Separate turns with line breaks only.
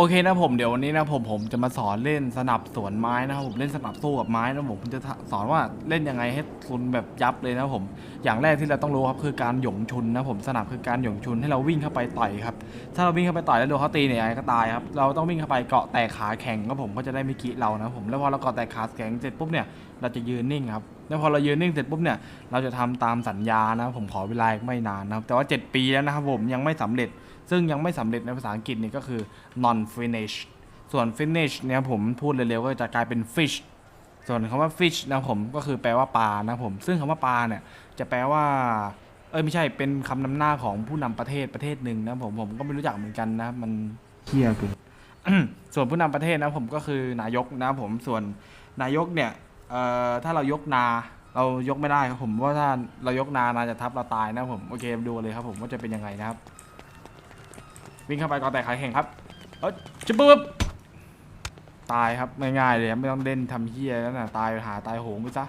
โอเคนะผมเดี๋ยววันนี้นะผมผมจะมาสอนเล่นสนับสวนไม้นะครับผมเล่นสนับสู้กับไม้นะผมผมจะสอนว่าเล่นยังไงให้ซุนแบบยับเลยนะผมอย่างแรกที่เราต้องรู้ครับคือการหยงชุนนะผมสนับคือการหยงชุนให้เราวิ่งเข้าไปต่อยครับถ้าเราวิ่งเข้าไปต่อยแล้วโดนเขาตีเนี่ยยังไงก็ตายครับเราต้องวิ่งเข้าไปเกาะแตกขาแข็งครับผมก็จะได้ไม่กิเรานะผมแล้วพอเราเกาะแตกขาแข็งเสร็จปุ๊บเนี่ยเราจะยืนนิ่งครับ แล้วพอเรายืนนิ่งเสร็จปุ๊บเนี่ยเราจะทำตามสัญญานะผมขอเวลาอีกไม่นานนะครับแต่ว่า 7 ปีแล้วนะครับผมยังไม่สำเร็จ ซึ่งยังไม่สำเร็จในภาษาอังกฤษนี่ก็คือ non finish ส่วน finish เนี่ยผมพูดเร็วๆก็จะกลายเป็น fish ส่วนคำว่า fish นะผมก็คือแปลว่าปลานะผมซึ่งคำว่าปลาเนี่ยจะแปลว่าเอ้ยไม่ใช่เป็นคำนำหน้าของผู้นำประเทศประเทศหนึ่งนะผมผมก็ไม่รู้จักเหมือนกันนะมันเที่ยเกินส่วนผู้นำประเทศนะผมก็คือนายกนะผมส่วนนายกเนี่ย เอ่อถ้าเรายกนาเรายกไม่ได้ครับผมว่าถ้าเรายกนานาจะทับเราตายนะผมโอเคดูเลยครับผมว่าจะเป็นยังไงนะครับ วิ่งเข้าไปก่อนแต่ขายแข่งครับเอ้ยจะปุ๊บตายครับง่ายๆเลยไม่ต้องเล่นทำเฮียแล้วนะตายหาตายโหงไปซะ